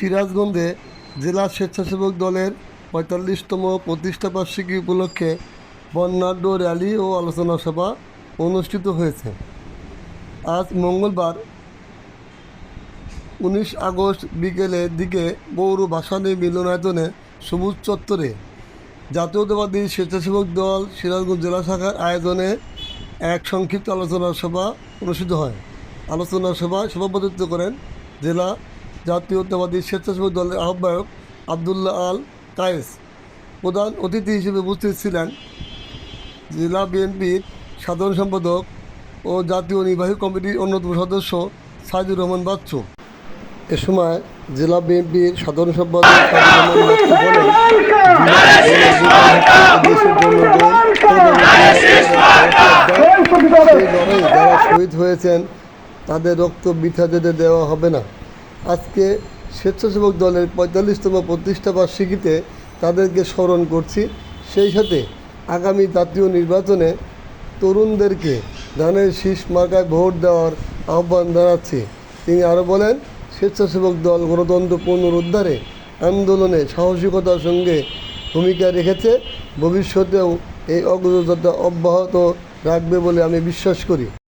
সিরাজগঞ্জে জেলা স্বেচ্ছাসেবক দলের পঁয়তাল্লিশতম প্রতিষ্ঠা বার্ষিকী উপলক্ষে বর্ণাঢ্য র্যালি ও আলোচনা সভা অনুষ্ঠিত হয়েছে। আজ মঙ্গলবার, উনিশ আগস্ট বিকেলের দিকে পৌর ভাসানী মিলনায়তনে সবুজ চত্বরে জাতীয়তাবাদী স্বেচ্ছাসেবক দল সিরাজগঞ্জ জেলা শাখার আয়োজনে এক সংক্ষিপ্ত আলোচনা সভা অনুষ্ঠিত হয়। আলোচনা সভায় সভাপতিত্ব করেন জেলা জাতীয়তাবাদী স্বেচ্ছাসেবক দলের আহ্বায়ক আবদুল্লাহ আল কায়েস। প্রধান অতিথি হিসেবে উপস্থিত ছিলেন জেলা বিএনপির সাধারণ সম্পাদক ও জাতীয় নির্বাহী কমিটির অন্যতম সদস্য সাইদুর রহমান বাচ্চু। এ সময় জেলা বিএনপির সাধারণ সম্পাদক যারা শহীদ হয়েছেন তাদের রক্ত বৃথা যেতে দেওয়া হবে না। আজকে স্বেচ্ছাসেবক দলের পঁয়তাল্লিশতম প্রতিষ্ঠা বার্ষিকীতে তাদেরকে স্মরণ করছি। সেই সাথে আগামী জাতীয় নির্বাচনে তরুণদেরকে ধানের শীষ মার্কায় ভোট দেওয়ার আহ্বান জানাচ্ছি। তিনি আরও বলেন, স্বেচ্ছাসেবক দল গণতন্ত্র পুনরুদ্ধারে আন্দোলনে সাহসিকতার সঙ্গে ভূমিকা রেখেছে। ভবিষ্যতেও এই অগ্রযাত্রা অব্যাহত রাখবে বলে আমি বিশ্বাস করি।